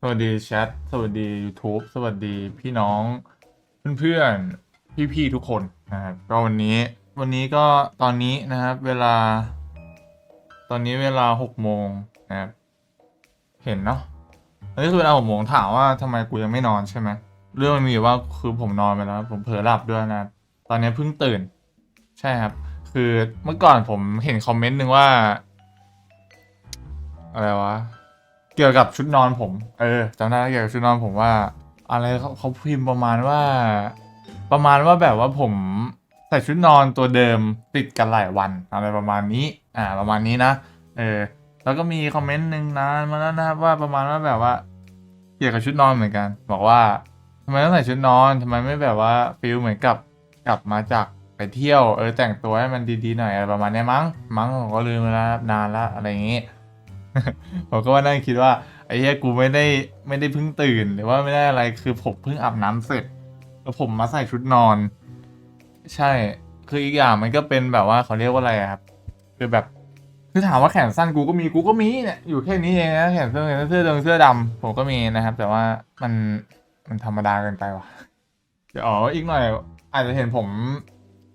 สวัสดีแชท สวัสดี YouTube สวัสดีพี่น้องเพื่อนๆ พี่ๆ ทุกคนนะครับ ก็วันนี้วันนี้ก็ตอนนี้นะครับ เวลา ตอนนี้เวลาหกโมงนะครับ เห็นเนาะอันนี้คือเวลาหกโมงถามว่าทำไมกูยังไม่นอนใช่ไหมเรื่องมันมีอยู่ว่าคือผมนอนไปแล้ว ผมเผลอหลับด้วยนะ ตอนนี้เพิ่งตื่น ใช่ครับ คือเมื่อก่อนผมเห็นคอมเมนต์หนึ่งว่า อะไรวะ เกี่ยวกับชุดนอนผม เออจำได้เกี่ยวกับชุดนอนผมว่า อะไรเขาเขาพิมพ์ประมาณว่า ประมาณว่าแบบว่าผมใส่ชุดนอนตัวเดิมติดกันหลายวันอะไรประมาณนี้ อ่า ประมาณนี้นะ เออ แล้วก็มีคอมเมนต์หนึ่งนานมาแล้วนะครับว่าประมาณว่าแบบว่า เกี่ยวกับชุดนอนเหมือนกัน บอกว่าทำไมต้องใส่ชุดนอนทำไมไม่แบบว่าฟิลเหมือนกับกลับมาจากไปเที่ยวเออแต่งตัวให้มันดีๆหน่อยอะไรประมาณนี้มั้งมั้งผมก็ลืมไปแล้วครับนานละอะไรอย่างงี้ ผมก็ว่านั่งคิดว่าไอ้เหี้ยกูไม่ได้ไม่ได้เพิ่งตื่น หรือว่าไม่ได้อะไรคือผมเพิ่งอาบน้ำเสร็จแล้วผมมาใส่ชุดนอน ใช่ คืออีกอย่างมันก็เป็นแบบว่าเขาเรียกว่าอะไรครับ คือแบบคือถามว่าแขนสั้นกูก็มีกูก็มีเนี่ยอยู่แค่นี้เองนะแขนเสื้อเสื้อดงเสื้อดำผมก็มีนะครับ แต่ว่ามันมันธรรมดาเกินไปว่ะเดี๋ยวอ๋ออีกหน่อย อาจจะเห็นผม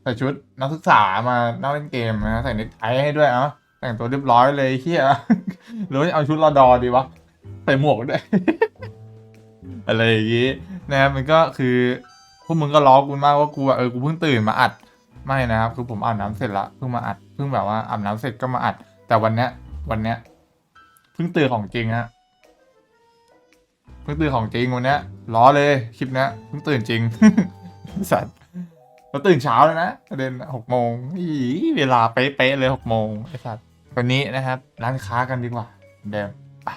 ใส่ชุดนักศึกษามานั่งเล่นเกมนะใส่เน็ตไทให้ด้วยเอะ แต่งตัวเรียบร้อยเลยเฮียหรือว่าจะเอาชุดรอดอดีวะใส่หมวกด้วยอะไรอย่างงี้นะครับมันก็คือพวกมึงก็ล้อกูมากว่ากูอะเออกูเพิ่งตื่นมาอัดไม่นะครับคือผมอาบน้ำเสร็จละเพิ่งมาอัดเพิ่งแบบว่าอาบน้ำเสร็จก็มาอัด แต่วันเนี้ย วันเนี้ยเพิ่งตื่นของจริงฮะเพิ่งตื่นของจริงวันเนี้ยล้อเลยคลิปเนี้ยเพิ่งตื่นจริงสัตว์เราตื่นเช้าเลยนะประเด็นหกโมงอีเวลาเป๊ะๆเลยหกโมงไอ้สัตว์ วันนี้นะครับ ร้านค้ากันดีกว่าเดิมไป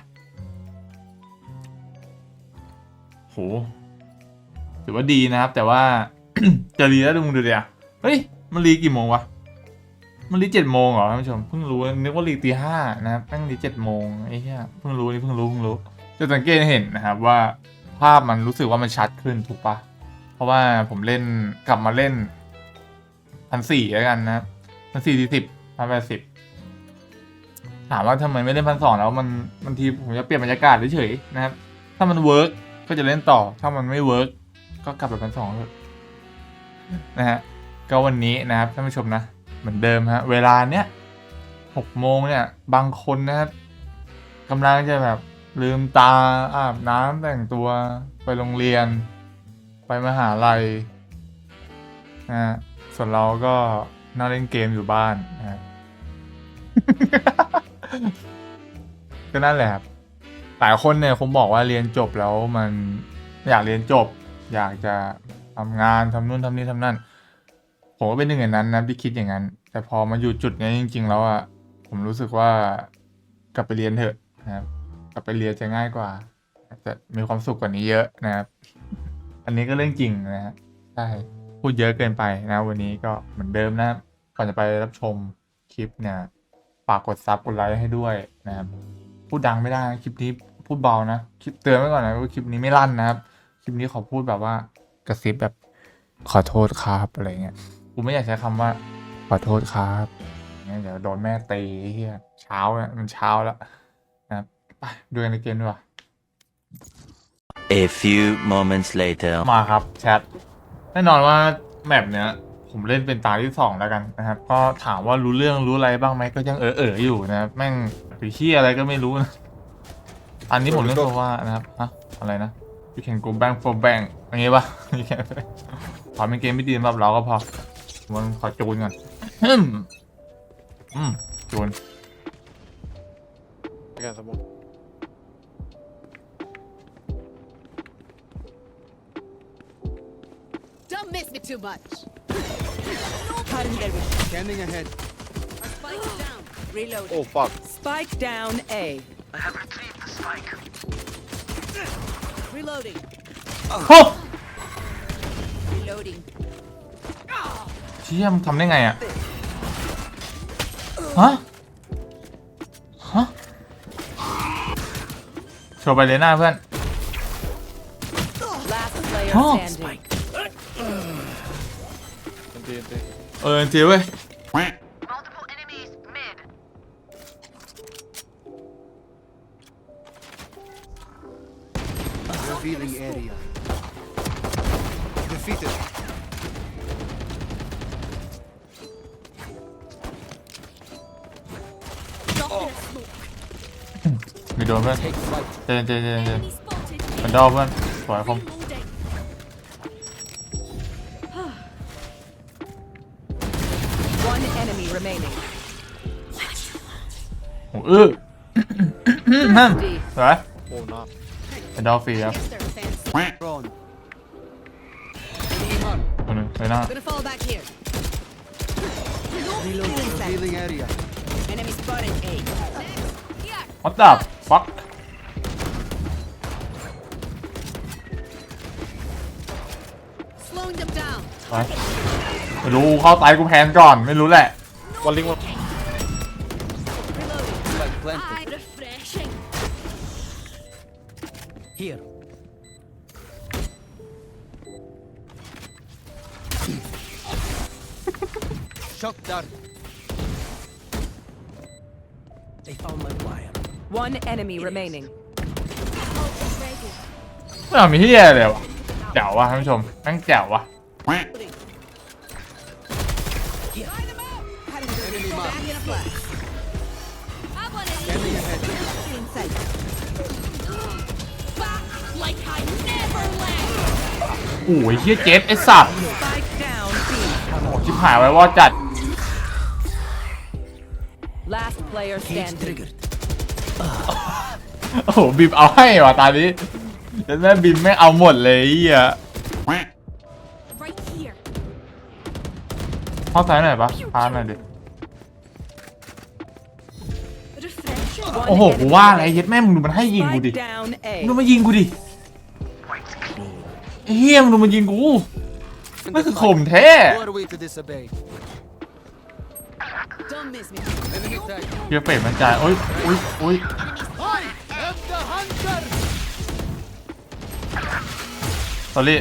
โหถือว่าดีนะครับ แต่ว่า จะรีแล้วดูมึงดูเดียวเฮ้ย มันรีกี่โมงวะ มันรีเจ็ดโมงเหรอท่านผู้ชมเพิ่งรู้นึกว่ารีตีห้านะครับแม่งรีเจ็ดโมงไอ้เหี้ยเพิ่งรู้นี่เพิ่งรู้เพิ่งรู้ จะสังเกตเห็นนะครับว่าภาพมันรู้สึกว่ามันชัดขึ้นถูกปะเพราะว่าผมเล่นกลับมาเล่นพันสี่แล้วกันนะพันสี่สี่สิบพันแปดสิบ ถามว่าทำไมไม่เล่นพันสองแล้วมันบางทีผมจะเปลี่ยนบรรยากาศเฉยๆนะครับ ถ้ามันเวิร์กก็จะเล่นต่อ ถ้ามันไม่เวิร์กก็กลับไปพันสองเลยนะฮะก็วันนี้นะครับท่านผู้ชมนะ เหมือนเดิมฮะเวลาเนี้ยหกโมงเนี่ยบางคนนะครับกำลังจะแบบลืมตาอาบน้ำแต่งตัวไปโรงเรียน ไปมหาลัยนะฮะส่วนเราก็นั่งเล่นเกมอยู่บ้านนะครับ ก็นั่นแหละครับหลายคนเนี่ยคงบอกว่าเรียนจบแล้วมันอยากเรียนจบ อยากจะทำงานทำนู่นทำนี่ทำนั่น ผมก็เป็นหนึ่งในนั้นนะที่คิดอย่างนั้น แต่พอมาอยู่จุดนี้จริง ๆ แล้วอะผมรู้สึกว่ากลับไปเรียนเถอะนะครับกลับไปเรียนจะง่ายกว่า จะมีความสุขกว่านี้เยอะนะครับ อันนี้ก็เรื่องจริงนะฮะใช่พูดเยอะเกินไปนะ วันนี้ก็เหมือนเดิมนะก่อนจะไปรับชมคลิปเนี่ย ฝากกดซับกดไลค์ให้ด้วยนะครับ พูดดังไม่ได้นะคลิปนี้พูดเบานะคลิปเตือนไว้ก่อนนะว่าคลิปนี้ไม่ลั่นนะครับ คลิปนี้ขอพูดแบบว่ากระซิบแบบขอโทษครับอะไรเงี้ยกูไม่อยากใช้คำว่า ขอโทษครับงั้นเดี๋ยวโดนแม่ตีไอ้เฮียเช้าเนี่ยมันเช้าแล้วนะครับไปดูกันในเกมดีกว่า A few moments later. มาครับแชทแน่นอนว่าแมปเนี้ย ผมเล่นเป็นตาที่สองแล้วกันนะครับ ก็ถามว่ารู้เรื่องรู้อะไรบ้างไหมก็ยังเออเออๆอยู่นะครับแม่งหรือเฮียอะไรก็ไม่รู้นะ อันนี้ผมเล่นตัวว่านะครับอะอะไรนะ you can go bank for bank อย่างงี้ปะ You can ขอเป็นเกมไม่ดีสำหรับเราก็พอมันขอจูนก่อนอืมอืมจูน I got some more. Don't miss me too much. Scanning ahead. Spike down. Reload. Oh fuck. Spike down A. Reloading. โอ้ Reloading. เชี่ยมงทำได้ไงอ่ะ ฮะ ฮะ โชว์ไปเลยหน้าเพื่อน Last player Oh. standing. NT เออทีเว้ยมีโดนเพื่อนเจนเจนเจนเจนมันดอเพื่อนสวยคม โอ้อื้อนั่น D. สวย Oh, not. เป็นดอฟฟรีครับ Yes, sir. Fancy. Drone. คนหนึงไปหน้า Gonna fall back here. Revealing area. Enemy spotted. A. Here. what the fuck Slowing them down. ไปไม่รู้เข้าไตกูแพนก่อนไม่รู้แหละ One Reloading. Spike enemy remaining. ไม่เอามีที่แย่เลยวะแจ๋ววะท่านผู้ชมแม่งแจ๋ววะ Loading. Line them out. Enemy Back mark. in a flash. I want it Scanning ahead. inside. Back like I never left. โอ้ยเฮียเจ็ดไอ้สัตว์ Spike down B. โอ้ชิบหายไว้ว่าจัด Last player standing. Triggered. โอ้โหบิมเอาให้ว่ะตอนนี้แล้วแม่บิมไม่เอาหมดเลยไอ้เฮีย Right here. เข้าซ้ายหน่อยปะพาหน่อยดิ Refreshing. One โอ้โหกู enemy ว่าอะไร remaining. เย็ดแม่มึงดูมันให้ยิงกูดิ Spike down มึงดู A. มันยิงกูดิไอ้เฮียมึงดูมันยิงกูไม่คือข่มแท้ เฮียเป็ดมันจ่ายโอ้ยโอ้ยโอ้ย I am the hunter. สอรี่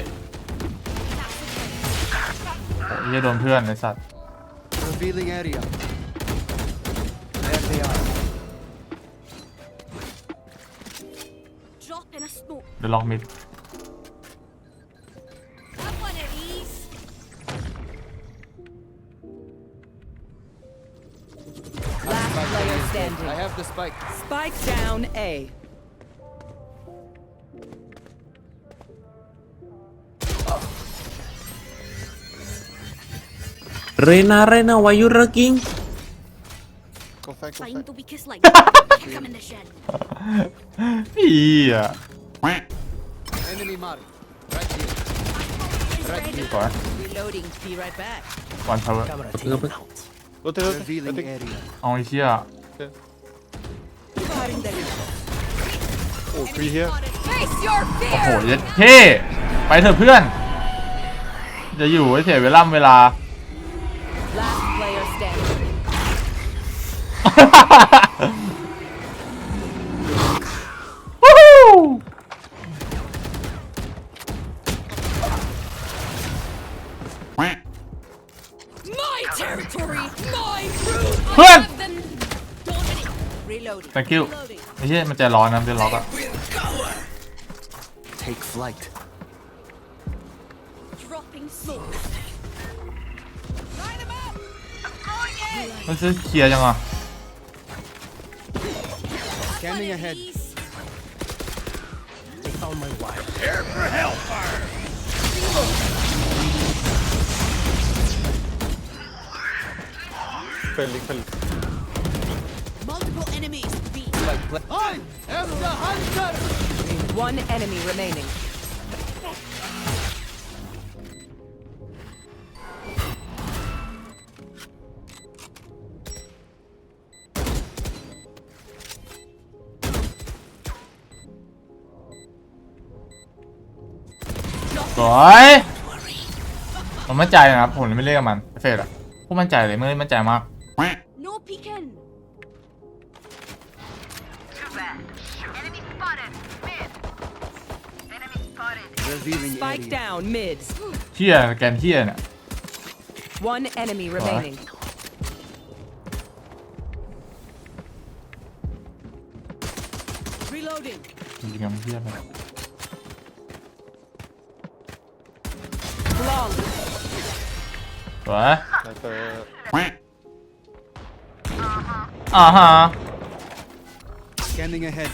เฮียโดนเพื่อนไอ้สัตว์ Revealing area. There they are. Drop in a smoke. เดี๋ยวล็อกมิด player I standing. have the spike. Spike down A. Rena, Rena, why you rocking? Go fight, go Find the weakest link. Kick 'em in the shed. เฮีย Enemy mark. Right here. Is Right ready. here. สวย Reloading. Be right back. วันเทอร์ Revealing area. เอา ไอ้เชี่ย Face your โอ้โห fear. เย็ดเท่ไปเถอะเพื่อน จะอยู่ไว้เสียเวลาเวลา Last player standing. Thank you Reloading. ไอ้เชี่ยมันใจร้อนนะมันจะล็อกอะ Take flight. Dropping smoke. Line them out. I'm going in. มันจะเคลียร์จังอะ Have one Scanning of ahead. these. They found my wire. Multiple enemies. B. Spike pla- I am the hunter. One enemy remaining. Dạ. สวยผมมั่นใจนะครับผมเลยไม่เล่นกับมันเฟดอะพวกมั่นใจเลยไม่มั่นใจมาก mid. Here again, here. One enemy remaining. Reloading. What? Uh-huh. Scanning ahead.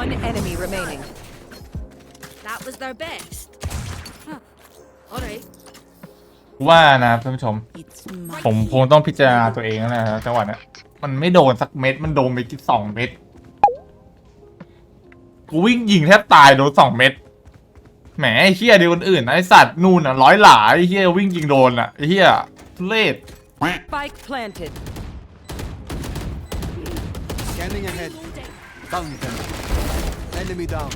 One enemy remaining. That was their best. Huh. All right. ว่านะครับท่านผู้ชม It's my ผมคงต้องพิจารณาตัวเองแล้วนะครับจังหวะเนี้ยมันไม่โดนสักเม็ด มันโดนไปกี่สองเม็ด กูวิ่งยิงแทบตายโดนสองเม็ด แหมไอ้เฮียเดียวคนอื่นนะไอสัตว์นู่นอะร้อยหลาไอ้เฮียวิ่งยิงโดนอะไอ้เฮียทุเรศ Spike planted. Scanning ahead. reloading. Found them. Enemy down.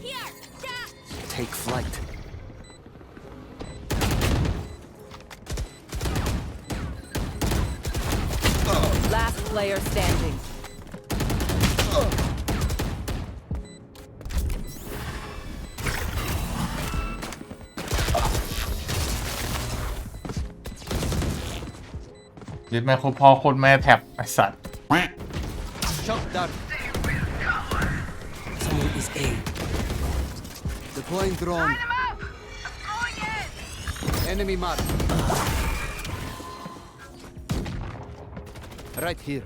Here. Yeah. Take flight. Last player standing. ยึดแม่โคตรพ่อโคตรแม่แท็บไอสัตว์ Shock dart. Someone is A. Deploying drone. Enemy mark. Right here.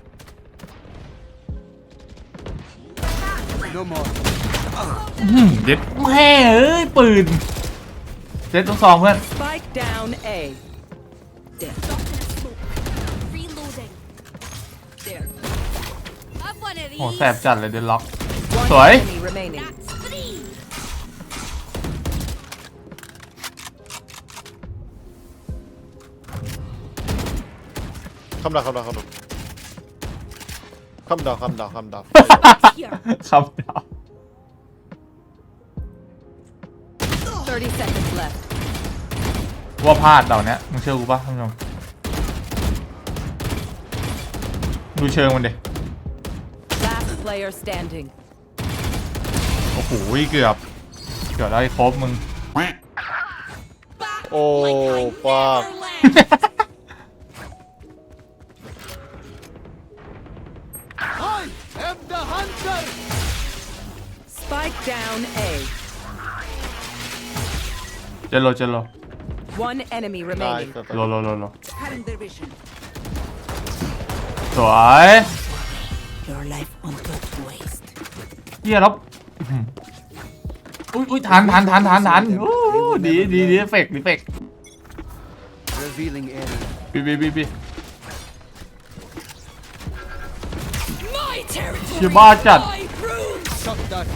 No more. ยึดแม่เอ้ย ปืน เจ็ดต้องซองเพื่อน Spike down A. There. โห these. แสบจัดเลยเดนล็อก One Sorry? enemy remaining. That's three. คำดาวคำดาวคำดาวคำดาวคำดาวคำดาว Here. ครับดาว30 seconds left. ว่าพลาดเต่าเนี้ยมึงเชื่อกูปะท่านผู้ชมดูเชิงมันดิ Last player standing. โอ้โหเกือบ เกือบได้ครบมึง โอ้ฟาก I am the hunter. Spike down A. เจโลเจโล One enemy ตาย remaining. โลโลโลโล Cutting their vision. สวย Your life won't go to waste. เฮียแล้วอื้อหืออุ้ยอุ้ยทันทันทันทันทันโอ้ดีดีดีเอฟเฟกต์ดีเอฟเฟกต์ Revealing area. บีบีบีบี My territory. เฮียบ้าจัด My room. Shock dart.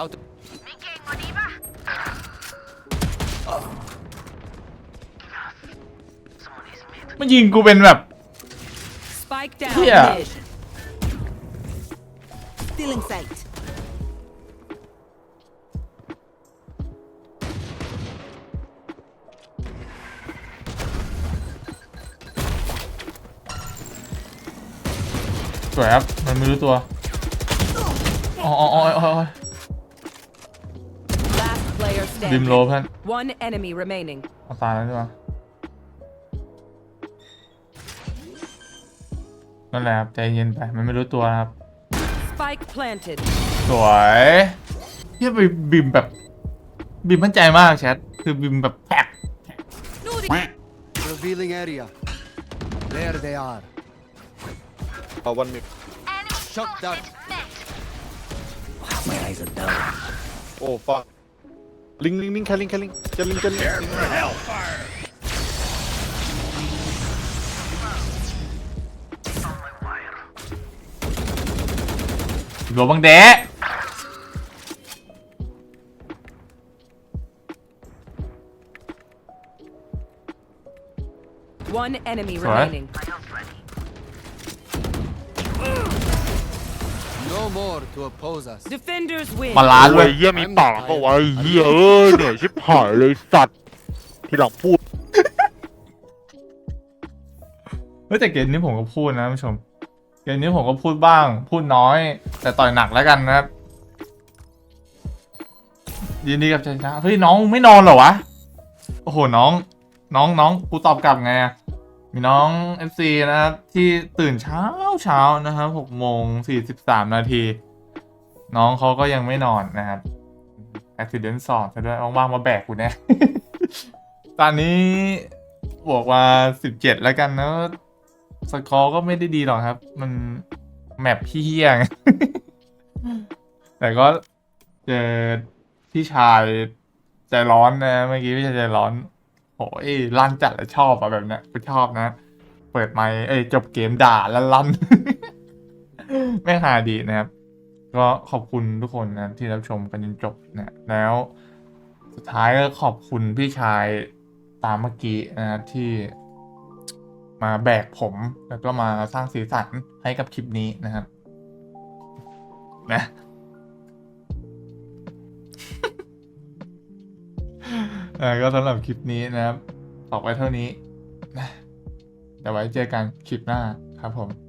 Out. มีเก่งกว่านี้ปะมันยิงกูเป็นแบบ Spike down Yeah. mid. Still in sight. สวยครับ มันไม่รู้ตัวอ๋ออ๋ออ๋ออ๋อ Last player บิม standing. โลเพื่อน One enemy remaining. เอาตายแล้วใช่ปะนั่นแหละครับใจเย็นไป มันไม่รู้ตัวนะครับ Spike planted. สวยเฮียไปบิมแบบ บิมมั่นใจมากแชทคือบิมแบบแพ็ก No. Re- Revealing area. There they are. เอาวันมี Shock dart. My eyes are down. โอ้ฟาก ลิงลิงลิงแค่ลิงแค่ลิงจะลิงจะลิงหลวงบังแดะ One enemy Sorry? No more to oppose us. Defenders win. มาล้านเลยเยี่ยมีปากก็ไว้เยี่ยเออเหนื่อยชิบหายเลยสัตว์ที่หลังพูดเฮ้ยแต่เกมนี้ผมก็พูดนะท่านผู้ชม เกมนี้ผมก็พูดบ้าง พูดน้อย แต่ต่อยหนักแล้วกันนะครับ ยินดีกับชัยชนะเฮ้ยน้องไม่นอนเหรอวะ โอ้โหน้อง น้องน้องกูตอบกลับไงอะ มีน้อง FC นะครับ ที่ตื่นเช้าเช้านะครับหกโมงสี่สิบสามนาที น้องเขาก็ยังไม่นอนนะครับ accident สอบซะด้วยว่างๆมาแบกกูแน่ตอนนี้บวกมาสิบเจ็ดแล้วกันนะสกอร์ก็ไม่ได้ดีหรอกครับ มันแมปพี่เฮี้ยง แต่ก็เจอพี่ชายใจร้อนนะ เมื่อกี้พี่ชายใจร้อน โอ้ยลั่นจัดแล้วชอบอะแบบเนี้ยกูชอบนะ เปิดไมค์เอ้ยจบเกมด่าแล้วลั่น ไม่หาดีนะครับ ก็ขอบคุณทุกคนนะที่รับชมกันจนจบนะแล้ว สุดท้ายก็ขอบคุณพี่ชายตามเมื่อกี้นะที่มาแบกผมแล้วก็มาสร้างสีสันให้กับคลิปนี้นะครับนะ ออก็สำหรับคลิปนี้นะครับออกไว้เท่านี้นะแต่ไว้เจอกันคลิปหน้าครับผม